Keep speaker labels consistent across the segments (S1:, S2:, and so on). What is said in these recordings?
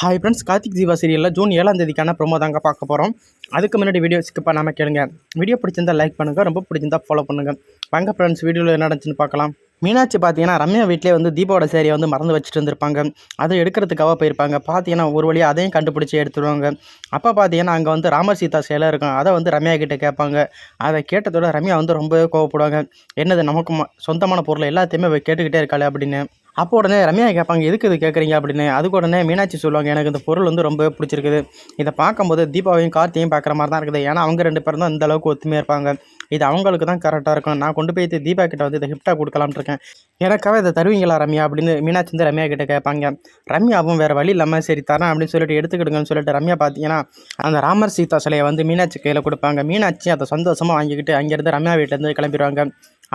S1: Hi friends Karthik Jeeva சீரியலில் June ஏழாம் தேதிக்கான promo தாங்க பார்க்க போகிறோம் அதுக்கு முன்னாடி வீடியோ ஸ்கிப் பண்ணாமல் கேளுங்க. வீடியோ பிடிச்சிருந்தா லைக் பண்ணுங்கள் ரொம்ப பிடிச்சிருந்தா ஃபாலோ பண்ணுங்கள் வாங்க ஃப்ரெண்ட்ஸ் வீடியோவில் என்ன நடந்துச்சுன்னு பார்க்கலாம். மீனாட்சி பார்த்தீங்கன்னா ரம்யா வீட்டிலே வந்து தீபாவோட சேரியை வந்து மறந்து வச்சுட்டு இருந்திருப்பாங்க. அதை எடுக்கிறதுக்காக போயிருப்பாங்க. பார்த்தீங்கன்னா ஒரு வழியாக அதையும் கண்டுபிடிச்சி எடுத்துருவாங்க. அப்போ பார்த்தீங்கன்னா அங்கே வந்து ராமர் சீதா சேலை இருக்கும். அதை வந்து ரம்யா கிட்டே கேட்பாங்க. அதை கேட்டதோட ரம்யா வந்து ரொம்பவே கோவப்படுவாங்க. என்னது நமக்கு சொந்தமான பொருள் எல்லாத்தையுமே கேட்டுக்கிட்டே இருக்காளே அப்படின்னு. அப்போ உடனே ரம்யா கேட்பாங்க எதுக்கு இது கேட்குறீங்க? அப்படின்னு. அதுக்கு உடனே மீனாட்சி சொல்லுவாங்க எனக்கு இந்த பொருள் வந்து ரொம்பவே பிடிச்சிருக்குது. இதை பார்க்கும்போது தீபாவையும் கார்த்தியும் பார்க்குற மாதிரி தான் இருக்குது. ஏன்னா அவங்க ரெண்டு பேரும் தான் இந்த அளவுக்கு ஒத்துமையாக இருப்பாங்க. இது அவங்களுக்கு தான் கரெக்டாக இருக்கும். நான் கொண்டு போய் தீபா கிட்ட வந்து இதை கிஃப்டாக கொடுக்கலாம்னு இருக்கேன். எனக்காக இதை தருவீங்களா ரம்யா? அப்படின்னு மீனாட்சி வந்து ரம்யா கிட்ட கேட்பாங்க. ரம்யாவும் வேறு வழி இல்லாமல் சரி தரேன் அப்படின்னு சொல்லிட்டு எடுத்துக்கிடுங்கன்னு சொல்லிட்டு ரம்யா பார்த்தீங்கன்னா அந்த ராமர் சீதா சிலையை வந்து மீனாட்சி கையில் கொடுப்பாங்க. மீனாட்சி அதை சந்தோஷமாக வாங்கிக்கிட்டு அங்கேருந்து ரம்யா வீட்டிலேருந்து கிளம்பிடுவாங்க.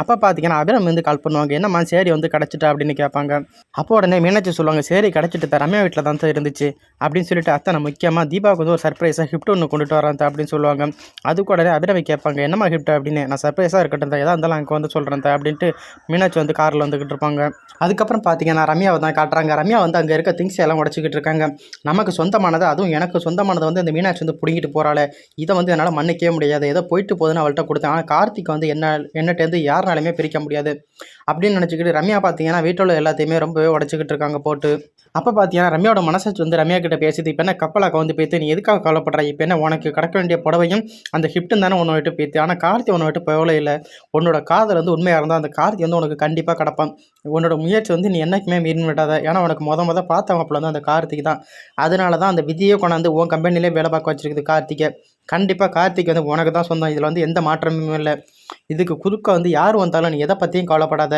S1: அப்போ பார்த்தீங்கன்னா அபிரம் வந்து கால் பண்ணுவாங்க என்னம்மா சேரி வந்து கிடச்சிட்டா? அப்படின்னு கேட்பாங்க. அப்போ உடனே மீனாட்சி சொல்லுவாங்க சேரி கிடச்சிட்டு ரம்யா வீட்டில் தான் சார் இருந்துச்சு. அப்படின்னு சொல்லிட்டு அத்தை நான் முக்கியமாக தீபாவுக்கு வந்து ஒரு சர்ப்ரைஸாக கிஃப்ட் ஒன்று கொண்டுட்டு வரேன் அப்படின்னு சொல்லுவாங்க. அதுக்கு உடனே அபிராமி கேட்பாங்க என்னம்மா கிஃப்ட் அப்படின்னு? நான் சர்ப்ரைஸாக இருக்கட்டும் தான் எதாக இருந்தாலும் அங்கே வந்து சொல்கிறேன் அப்படின்ட்டு மீனாட்சி வந்து காரில் வந்துக்கிட்டு இருப்பாங்க. அதுக்கப்புறம் பார்த்தீங்கன்னா ரம்யாவை தான் காட்டுறாங்க. ரம்யா வந்து அங்கே இருக்க திங்ஸ் எல்லாம் உடச்சிக்கிட்டு இருக்காங்க. நமக்கு சொந்தமானது அதுவும் எனக்கு சொந்தமானதை வந்து இந்த மீனாட்சி வந்து பிடிங்கிட்டு போகிறாளே இதை வந்து என்னால் மன்னிக்கவே முடியாது. ஏதோ போயிட்டு போதுன்னு அவள்கிட்ட கொடுத்தேன். ஆனால் கார்த்திக் வந்து என்ன என்னட்டேருந்து யார் யாருனாலுமே பிரிக்க முடியாது. அப்படின்னு நினச்சிக்கிட்டு ரம்யா பார்த்தீங்கன்னா வீட்டில் உள்ள எல்லாத்தையுமே ரொம்பவே உடச்சிக்கிட்டு இருக்காங்க போட்டு. அப்போ பார்த்தீங்கன்னா ரம்யாவோட மனசாச்சு வந்து ரம்யா கிட்ட பேசுது இப்போ என்ன கப்பலாக கவுந்து போய்த்து நீ எதுக்காக கவலைப்படுற? இப்போ என்ன உனக்கு கிடக்க வேண்டிய புடவையும் அந்த ஹிஃப்ட்டும் தானே உன்னை விட்டு போய்த்து ஆனால் கார்த்தி உன்னை விட்டு போகவே இல்லை. உன்னோட காதல் வந்து உண்மையாக இருந்தால் அந்த கார்த்தி வந்து உனக்கு கண்டிப்பாக கிடப்பான். உன்னோட முயற்சி வந்து நீ என்னைக்குமே மீறி விடாத. ஏன்னா உனக்கு மொத மொதல் பார்த்தவங்க மாப்பிள்ள வந்து அந்த கார்த்திக் தான். அதனால தான் அந்த விதியை கொண்டாந்து உன் கம்பெனிலே வேலை பார்க்க வச்சிருக்குது கார்த்திகை. கண்டிப்பாக கார்த்திக் வந்து உனக்கு தான் சொந்தம். இதில் வந்து எந்த மாற்றமும் இல்லை. இதுக்கு குறுக்க வந்து யார் வந்தாலும் நீ எதை பற்றியும் கவலைப்படாத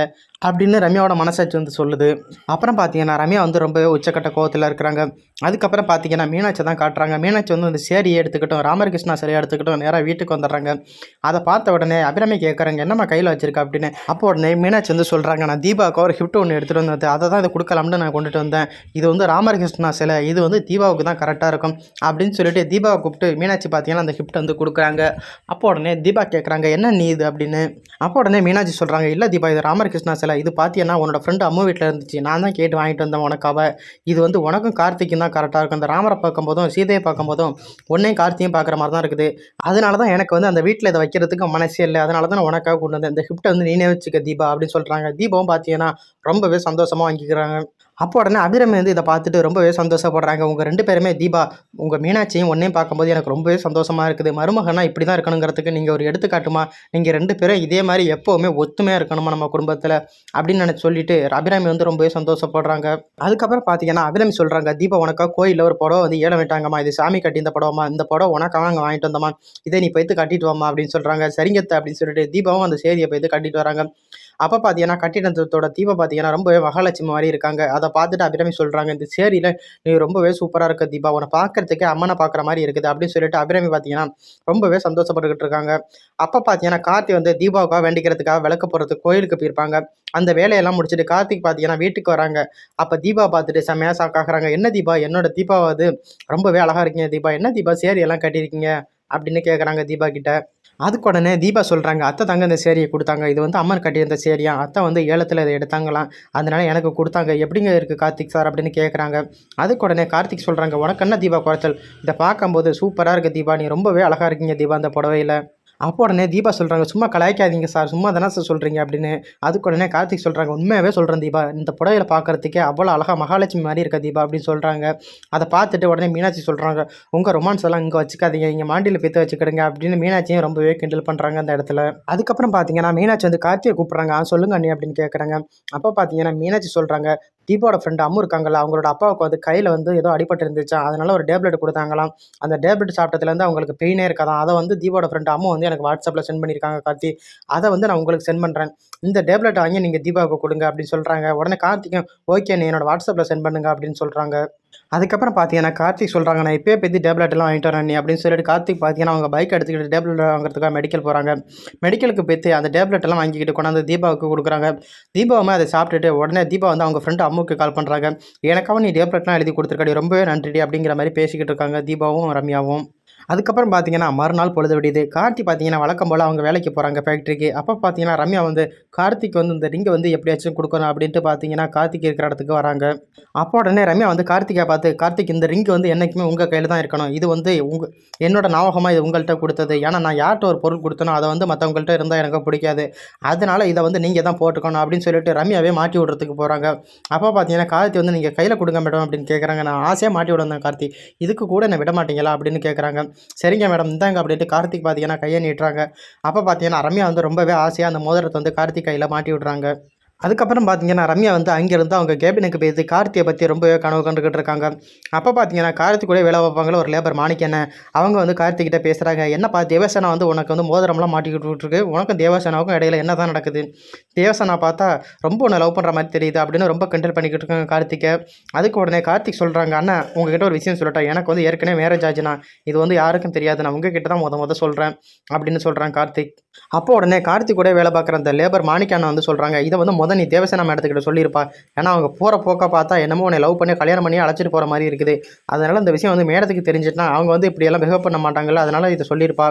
S1: அப்படின்னு ரம்யாவோட மனசாட்சி வந்து சொல்லுது. அப்புறம் பார்த்தீங்கன்னா ரம்யா வந்து ரொம்பவே உச்சக்கட்ட கோவத்தில் இருக்கிறாங்க. அதுக்கப்புறம் பார்த்தீங்கன்னா மீனாட்சி தான் காட்டுறாங்க. மீனாட்சி வந்து இந்த சேரியை எடுத்துக்கிட்டோம் ராமகிருஷ்ணா சிலையை எடுத்துக்கிட்டோம் நேராக வீட்டுக்கு வந்துடுறாங்க. அதை பார்த்த உடனே அபிராமி கேட்குறாங்க என்னம்மா கையில் வச்சிருக்க? அப்படின்னு. அப்போ உடனே மீனாட்சி வந்து சொல்கிறாங்க நான் தீபாவுக்கு ஒரு கிஃப்ட் ஒன்று எடுத்துகிட்டு வந்தது அதை தான் இதை கொடுக்கலாம்னு நான் கொண்டுட்டு வந்தேன். இது வந்து ராமகிருஷ்ணா சிலை. இது வந்து தீபாவுக்கு தான் கரெக்டாக இருக்கும். அப்படின்னு சொல்லிட்டு தீபாவை கூப்பிட்டு மீனாட்சி பார்த்தீங்கன்னா அந்த கிஃப்ட் வந்து கொடுக்குறாங்க. அப்போ உடனே தீபா கேட்குறாங்க என்ன நீ இது அப்படின்னு. அப்போ உடனே மீனாட்சி சொல்கிறாங்க இல்லை தீபா இது ராமகிருஷ்ணா சிலை. இது பார்த்தீங்கன்னா உன்னோட ஃப்ரெண்டு அம்மா வீட்டில் இருந்துச்சு. நான் தான் கேட்டு வாங்கிட்டு வந்தேன் உனக்காக இது வந்து உனக்கும் கார்த்திக்கும் தான் கரெக்டாக இருக்கும். அந்த ராமரை பார்க்கும்போதும் சீதையை பார்க்கும்போதும் உன்னையும் கார்த்தியும் பார்க்குற மாதிரி தான் இருக்குது. அதனால தான் எனக்கு வந்து அந்த வீட்டில் இதை வைக்கிறதுக்கு மனசே இல்லை. அதனால தான் நான் உனக்காக கொண்டு வந்தேன். இந்த கிஃப்ட்டை வந்து நீனே வச்சுக்க தீபா அப்படின்னு சொல்கிறாங்க தீபாவும் பார்த்தீங்கன்னா ரொம்பவே சந்தோஷமாக வாங்கிக்கிறாங்க. அப்போ உடனே அபிரம் வந்து இதை பார்த்துட்டு ரொம்பவே சந்தோஷப்படுறாங்க. உங்கள் ரெண்டு பேருமே தீபா உங்கள் மீனாட்சியும் ஒன்றையும் பார்க்கும்போது எனக்கு ரொம்பவே சந்தோஷமாக இருக்குது. மருமகனா இப்படி தான் இருக்கணுங்கிறதுக்கு நீங்கள் ஒரு எடுத்துக்காட்டுமா? நீங்கள் ரெண்டு பேரும் இதே மாதிரி எப்போவுமே ஒத்துமையாக இருக்கணுமா நம்ம குடும்பத்தில்? அப்படின்னு நினச்சி சொல்லிட்டு அபிராமி வந்து ரொம்பவே சந்தோஷப்படுறாங்க. அதுக்கப்புறம் பார்த்தீங்கன்னா அபிராமி சொல்கிறாங்க தீபா உனக்கா கோயிலில் ஒரு புடவை வந்து ஏழை விட்டாங்கம்மா இது சாமி கட்டி இந்த புடவமா இந்த புடவை உனக்காக நாங்கள் வாங்கிட்டு வந்தோமா இதை நீ போய்த்து கட்டிட்டு வாமா அப்படின்னு சொல்கிறாங்க சரிங்கத்தை அப்படின்னு சொல்லிட்டு தீபாவும் அந்த செய்தியை போய்த்து கட்டிட்டு வராங்க. அப்போ பார்த்தீங்கன்னா கட்டிடத்தோட தீபம் பார்த்தீங்கன்னா ரொம்பவே மகாலட்சுமி மாதிரி இருக்காங்க. அதை பார்த்துட்டு அபிராமி சொல்கிறாங்க இந்த சேரியில் நீ ரொம்பவே சூப்பராக இருக்க தீபா. உன்னை பார்க்கறதுக்கே அம்மனை பார்க்குற மாதிரி இருக்குது. அப்படின்னு சொல்லிட்டு அபிராமி பார்த்தீங்கன்னா ரொம்பவே சந்தோஷப்பட்டுக்கிட்டு இருக்காங்க. அப்போ பார்த்தீங்கன்னா கார்த்தி வந்து தீபாவுக்காக வேண்டிக்கிறதுக்காக விளக்க போகிறதுக்கு கோயிலுக்கு போயிருப்பாங்க. அந்த வேலையெல்லாம் முடிச்சுட்டு கார்த்திக் பார்த்தீங்கன்னா வீட்டுக்கு வராங்க. அப்போ தீபா பார்த்துட்டு செம்மையாக சாக்காகிறாங்க என்ன தீபா? என்னோட தீபாவது? ரொம்பவே அழகாக இருக்கீங்க தீபா. என்ன தீபா? சேரியெல்லாம் கட்டியிருக்கீங்க? அப்படின்னு கேட்குறாங்க தீபா கிட்ட. அதுக்கு உடனே தீபா சொல்கிறாங்க அத்தை தாங்க இந்த சேரியை கொடுத்தாங்க. இது வந்து அம்மன் கட்டியிருந்த சேரியா? அத்தை வந்து ஏலத்தில் இதை எடுத்தாங்களாம் அதனால எனக்கு கொடுத்தாங்க. எப்படிங்க இருக்குது கார்த்திக் சார்? அப்படின்னு கேட்குறாங்க அதுக்கு உடனே கார்த்திக் சொல்கிறாங்க உனக்கு என்ன தீபா குறைச்சல்? இதை பார்க்கும்போது சூப்பராக இருக்குது தீபா. நீ ரொம்பவே அழகாக இருக்கீங்க தீபா அந்த புடவையில். அப்போ உடனே தீபா சொல்கிறாங்க சும்மா கலாய்க்காதீங்க சார் சும்மா தானே சார் சொல்கிறீங்க அப்படின்னு. அதுக்கு உடனே கார்த்திக் சொல்கிறாங்க உண்மையாகவே சொல்கிறேன் தீபா இந்த புடவையில் பார்க்குறதுக்கே அவ்வளோ அழகாக மகாலட்சுமி மாதிரி இருக்க தீபா? அப்படின்னு சொல்கிறாங்க அதை பார்த்துட்டு உடனே மீனாட்சி சொல்கிறாங்க உங்கள் ரொமான்ஸ் எல்லாம் இங்கே வச்சுக்காதீங்க இங்கே மாண்டியில் பித்து வச்சுக்கிடுங்க அப்படின்னு மீனாட்சியும் ரொம்பவே கிண்டல் பண்ணுறாங்க அந்த இடத்துல. அதுக்கப்புறம் பார்த்தீங்கன்னா மீனாட்சி வந்து கார்த்தியை கூப்பிட்றாங்க "ஆ, சொல்லுங்க அண்ணி அப்படின்னு கேட்குறாங்க அப்போ பார்த்தீங்கன்னா மீனாட்சி சொல்கிறாங்க தீபாவோட ஃப்ரெண்டு அம்மு இருக்காங்கல்ல அவங்களோட அப்பாவுக்கு வந்து கையில் வந்து ஏதோ அடிபட்டு இருந்துச்சா அதனால ஒரு டேப்லெட் கொடுத்தாங்களாம். அந்த டேப்லெட் சாப்பிட்டதுலேருந்து அவங்களுக்கு பெயினே இருக்காதான் அதை வந்து தீபாவோட ஃப்ரெண்டு அம்மு வந்து எனக்கு வாட்ஸ்அப்பில் சென்ட் பண்ணியிருக்காங்க கார்த்தி. அதை வந்து நான் உங்களுக்கு சென்ட் பண்ணுறேன் இந்த டேப்லெட் வாங்கி நீங்கள் தீபாவுக்கு கொடுங்க அப்படின்னு சொல்கிறாங்க உடனே கார்த்திக்கும் ஓகே நீ என்னோட வாட்ஸ்அப்பில் சென்ட் பண்ணுங்க அப்படின்னு சொல்கிறாங்க அதுக்கப்புறம் பார்த்தீங்கன்னா கார்த்திக் சொல்கிறாங்க நான் இப்போயே பற்றி டேப்லெட் எல்லாம் வாங்கிட்டு வரேன் நீ அப்படின்னு சொல்லிட்டு கார்த்திக் பார்த்தீங்கன்னா அவங்க பைக் எடுத்துக்கிட்டு டேப்லெட் வாங்குறதுக்காக மெடிக்கல் போகிறாங்க மெடிக்கலுக்கு போய்த்து அந்த டேப்லெட் எல்லாம் வாங்கிக்கிட்டு கொண்டாந்து தீபாவுக்கு கொடுக்குறாங்க. தீபாவுமே அதை சாப்பிட்டுட்டு உடனே தீபா வந்து அவங்க ஃப்ரெண்டு அம்முக்கு கால் பண்ணுறாங்க எனக்காக நீ டேப்லெட்லாம் எழுதி கொடுத்துருக்காடி ரொம்பவே நன்றிடி அப்படிங்கிற மாதிரி பேசிக்கிட்டு இருக்காங்க தீபாவும் ரம்யாவும். அதுக்கப்புறம் பார்த்தீங்கன்னா மறுநாள் பொழுது விடியுது கார்த்தி பார்த்தீங்கன்னா வழக்கம் போல் அவங்க வேலைக்கு போகிறாங்க ஃபேக்ட்ரிக்கு அப்போ பார்த்தீங்கன்னா ரம்யா வந்து கார்த்திக் வந்து இந்த ரிங்கை வந்து எப்படியாச்சும் கொடுக்கணும் அப்படின்ட்டு பார்த்தீங்கன்னா கார்த்திக் இருக்கிற இடத்துக்கு வராங்க. அப்போ உடனே ரம்யா வந்து கார்த்திகை பார்த்து கார்த்திக் இந்த ரிங்கு வந்து என்றைக்குமே உங்கள் கையில் தான் இருக்கணும். இது வந்து உங்கள் என்னோட ஞாபகமாக இது உங்கள்கிட்ட கொடுத்தது. ஏன்னா நான் யார்கிட்ட ஒரு பொருள் கொடுத்தனோ அதை வந்து மற்றவங்கள்ட்ட இருந்தால் எனக்கு பிடிக்காது. அதனால் இதை வந்து நீங்கள் தான் போட்டுக்கணும் அப்படின்னு சொல்லிட்டு ரம்யாவே மாட்டி விடுறதுக்கு போகிறாங்க அப்போ பார்த்தீங்கன்னா கார்த்தி வந்து நீங்கள் கையில் கொடுங்க மேடம் அப்படின்னு கேட்குறாங்க நான் ஆசையாக மாட்டி விடுறேன் கார்த்தி. இதுக்கு கூட என்ன விட மாட்டீங்களா? அப்படின்னு கேட்குறாங்க சரிங்க மேடம் இந்தாங்க அப்படின்ட்டு கார்த்திக் பார்த்தீங்கன்னா கையை நீட்டுறாங்க. அப்போ பார்த்தீங்கன்னா ரம்யா வந்து ரொம்பவே ஆசையாக அந்த மோதிரத்தை வந்து கார்த்திக் கையில் மாட்டி விடுறாங்க. அதுக்கப்புறம் பார்த்தீங்கன்னா ரம்யா வந்து அங்கேருந்து அவங்க கேபினுக்கு போயிடுது கார்த்தியை பற்றி ரொம்பவே கனவு கண்டுக்கிட்டு இருக்காங்க. அப்போ பார்த்தீங்கன்னா கார்த்திக் கூட வேலை வைப்பாங்களே ஒரு லேபர் மாணிக்கண்ண அவங்க வந்து கார்த்திகிட்ட பேசுகிறாங்க என்னப்பா தேவசேனா வந்து உனக்கு வந்து மோதிரம்லாம் மாட்டிக்கிட்டு இருக்கு. உனக்கும் தேவசேனாவுக்கும் இடையில என்ன தான் நடக்குது? தேவசேனா பார்த்தா ரொம்ப உன்னை லவ் பண்ணுற மாதிரி தெரியுது அப்படின்னு ரொம்ப கண்டல் பண்ணிக்கிட்டு இருக்காங்க கார்த்திகை அதுக்கு உடனே கார்த்திக் சொல்கிறாங்க அண்ணா உங்ககிட்ட ஒரு விஷயம் சொல்லிட்டேன் எனக்கு வந்து ஏற்கனவே மேரேஜ் ஆச்சுண்ணா. இது வந்து யாருக்கும் தெரியாது. நான் உங்ககிட்ட தான் முத முத சொல்கிறேன் அப்படின்னு சொல்கிறாங்க கார்த்திக். அப்போ உடனே கார்த்திக் கூட வேலை பார்க்குற அந்த லேபர் மாணிக்கண்ணா வந்து சொல்கிறாங்க இதை வந்து முத நீ தேவசேனா மேடத்துக்கிட்ட சொல்லியிருப்பா. ஏன்னா அவங்க போகிற போக்க பார்த்தா என்னமோ உன்னை லவ் பண்ணி கல்யாணம் பண்ணி அழைச்சிட்டு போகிற மாதிரி இருக்குது. அதனால் இந்த விஷயம் வந்து மேடத்துக்கு தெரிஞ்சிட்டுனா அவங்க வந்து இப்படியெல்லாம் பிஹேவ் பண்ண மாட்டாங்கல்ல அதனால் இதை சொல்லியிருப்பா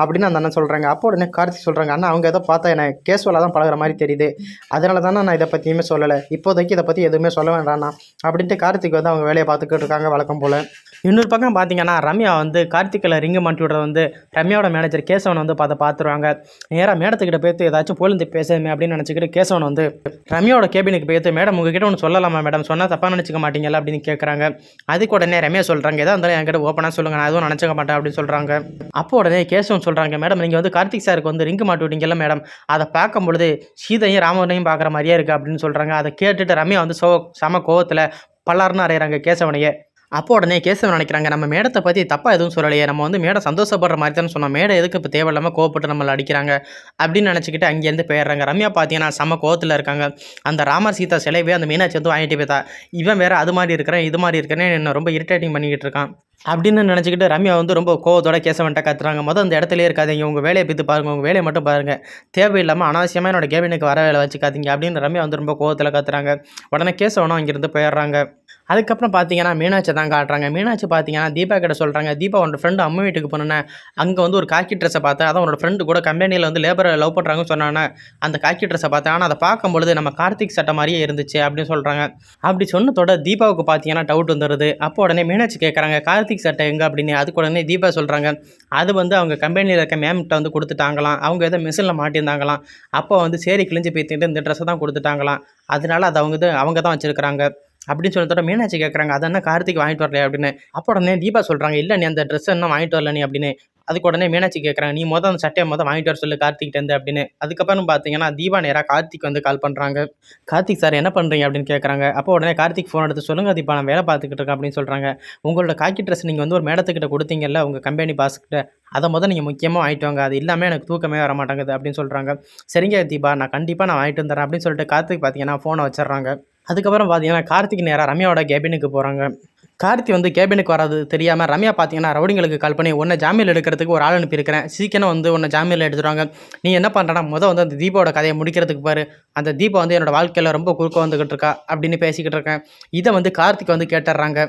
S1: அப்படின்னு அந்த அண்ணன் சொல்கிறாங்க அப்போ உடனே கார்த்திக் சொல்கிறாங்க அண்ணா அவங்க எதோ பார்த்தா எனக்கு கேஸ்வலாக தான் பழகுற மாதிரி தெரியுது. அதனால தானே நான் இதை பற்றியுமே சொல்லலை. இப்போதைக்கு இதை பற்றி எதுவுமே சொல்ல வேண்டாம்ண்ணா. அப்படின்ட்டு கார்த்திக் வந்து அவங்க வேலையை பார்த்துக்கிட்டு இருக்காங்க வழக்கம் போல். இன்னொரு பக்கம் பார்த்தீங்கன்னா ரம்யா வந்து கார்த்திகில் ரிங்கு மாட்டி விடுறது வந்து ரம்யாவோட மேனேஜர் கேசவன் வந்து பார்த்து பார்த்துருவாங்க. நேராக மேடத்துக்கிட்ட போய்த்து ஏதாச்சும் போலிந்து பேசுமே அப்படின்னு நினச்சிக்கிட்டு கேசவன் வந்து ரம்யாவோட கேபினுக்கு போயிட்டு மேடம் உங்ககிட்ட ஒன்று சொல்லலாமா மேடம்? சொன்னால் தப்பாக நினச்சிக்க மாட்டீங்களா அப்படின்னு கேட்குறாங்க அதுக்கு உடனே ரம்யா சொல்கிறாங்க எதா இருந்தாலும் என்கிட்ட ஓப்பனாக சொல்லுங்கள் நான் எதுவும் நினச்சிக்க மாட்டேன் அப்படின்னு சொல்கிறாங்க அப்போ உடனே கேசவன் சொல்கிறாங்க மேடம் நீங்கள் வந்து கார்த்திக் சாருக்கு வந்து ரிங்கு மாட்டு விட்டீங்கல்ல மேடம்? அதை பார்க்கும் பொழுது சீதையும் ராமனையும் பார்க்குற மாதிரியே இருக்குது அப்படின்னு சொல்கிறாங்க அதை கேட்டுட்டு ரம்யா வந்து சோ சம கோவத்தில் பல்லாருன்னு அறையிறாங்க கேசவனையே. அப்போ உடனே கேசவன் நினைக்கிறாங்க நம்ம மேடத்தை பற்றி தப்பாக எதுவும் சொல்லலையே நம்ம வந்து மேடை சந்தோஷப்படுற மாதிரி தானே சொன்னோம் மேடை எதுக்கு இப்போ தேவையில்லாமல் கோவப்பட்டு நம்மளை அடிக்கிறாங்க அப்படின்னு நினச்சிக்கிட்டு அங்கேருந்து போயிடுறாங்க. ரம்யா பார்த்தீங்கன்னா செம்ம கோவத்தில் இருக்காங்க. அந்த ராமர் சீதா சிலைவே அந்த மீனாட்சி வந்து வாங்கிட்டு போய்த்தா இவன் வேறு அது மாதிரி இருக்கிறேன் இது மாதிரி இருக்கிறேன்னு என்ன ரொம்ப இரிட்டேட்டிங் பண்ணிக்கிட்டு இருக்கான் அப்படின்னு நினச்சிக்கிட்டு ரம்யா வந்து ரொம்ப கோவத்தோட கேசவன்ட்ட கத்துறாங்க. மொதல் அந்த இடத்துலேயே இருக்காதீங்க உங்கள் வேலையை பித்து பாருங்கள் உங்கள் வேலையை மட்டும் பாருங்கள் தேவையில்லாமல் அனாவசியமாக என்னோட கேபினுக்கு வர வேலை வச்சுக்காதீங்க அப்படின்னு ரம்யா வந்து ரொம்ப கோவத்தில் கத்துறாங்க. உடனே கேசவனும் அங்கேருந்து போயிடுறாங்க. அதுக்கப்புறம் பார்த்தீங்கன்னா மீனாட்சி தான் காட்டுறாங்க. மீனாட்சி பார்த்தீங்கன்னா தீபா கிட்ட சொல்கிறாங்க தீபா உன்னோட ஃப்ரெண்டு அம்மா வீட்டுக்கு போனேன் அங்கே வந்து ஒரு காக்கி ட்ரெஸ்ஸை பார்த்தேன். அதான் உன்னோட ஃப்ரெண்டு கூட கம்பெனியில் வந்து லேபரை லவ் பண்ணுறாங்கன்னு சொன்னானே அந்த காக்கி ட்ரெஸ்ஸை பார்த்தேன். ஆனால் அதை பார்க்கும்பொழுது நம்ம கார்த்திக் சட்டை மாதிரியே இருந்துச்சு அப்படின்னு சொல்கிறாங்க அப்படி சொன்னதோட தீபாவுக்கு பார்த்தீங்கன்னா டவுட் வந்துடுது அப்போ உடனே மீனாட்சி கேட்குறாங்க கார்த்திக் சட்டை எங்கே? அப்படின்னு. அதுக்கு உடனே தீபா சொல்கிறாங்க அது வந்து அவங்க கம்பெனியில் இருக்க மேம்கிட்ட வந்து கொடுத்துட்டாங்களாம். அவங்க எதோ மிஷினில் மாட்டியிருந்தாங்களாம். அப்போ வந்து சேரி கிழிஞ்சு போய்த்துட்டு இந்த ட்ரெஸ்ஸை தான் கொடுத்துட்டாங்களாம். அதனால அது அவங்க இது அவங்க தான் வச்சுருக்கிறாங்க. அப்படின்னு சொல்லித்தோட மீனாட்சி கேட்குறாங்க அது என்ன கார்த்திக் வாங்கிட்டு வரல அப்படின்னு. அப்போ உடனே தீபா சொல்கிறாங்க இல்லை நீ அந்த ட்ரெஸ் என்ன வாங்கிட்டு வரல நீ அப்படின்னு. அதுக்கு உடனே மீனாட்சி கேட்குறாங்க நீ மொதல் அந்த சட்டையை மொதல் வாங்கிட்டு வர சொல்லு கார்த்திக்கிட்டேருந்து அப்படின்னு. அதுக்கப்புறம் பார்த்தீங்கன்னா தீபா நேராக கார்த்திக் வந்து கால் பண்ணுறாங்க கார்த்திக் சார் என்ன பண்ணுறீங்க அப்படின்னு கேட்குறாங்க அப்போ உடனே கார்த்திக் ஃபோன் எடுத்து சொல்லுங்கள் தீபா நான் வேலை பார்த்துக்கிட்டு இருக்கேன் அப்படின்னு சொல்கிறாங்க உங்களோட காக்கி ட்ரெஸ் நீங்கள் வந்து ஒரு மேடத்துக்கிட்ட கொடுத்தீங்கல்ல உங்கள் கம்பெனி பாஸ்கிட்ட அதை மொதல் நீங்கள் முக்கியமாக வாங்கிட்டு வாங்க. அது இல்லாமல் எனக்கு தூக்கமே வர மாட்டேங்குது அப்படின்னு சொல்கிறாங்க சரிங்க தீபா நான் கண்டிப்பாக நான் வாங்கிட்டு வந்துடுறேன் அப்படின்னு சொல்லிட்டு கார்த்திக் பார்த்தீங்கன்னா ஃபோனை வச்சிடுறாங்க. அதுக்கப்புறம் பார்த்தீங்கன்னா கார்த்திக் நேராக ரம்யாவோட கேபினுக்கு போகிறாங்க கார்த்தி வந்து கேபினுக்கு வராது தெரியாமல் ரம்யா பார்த்தீங்கன்னா ரவுடிங்களுக்கு கால் பண்ணி உன்னை ஜாமீன் எடுக்கிறதுக்கு ஒரு ஆள் அனுப்பியிருக்கிறேன். சீக்கிரம் வந்து உன்னை ஜாமீனில் எடுத்துருவாங்க நீ என்ன பண்ணுறனா முதல் வந்து அந்த தீபாவோட கதையை முடிக்கிறதுக்கு பாரு. அந்த தீபா வந்து என்னோடய வாழ்க்கையில் ரொம்ப குறுக்க வந்துக்கிட்டு இருக்கா? அப்படின்னு பேசிக்கிட்டு இருக்கேன். இதை வந்து கார்த்திக் வந்து கேட்டுடுறாங்க.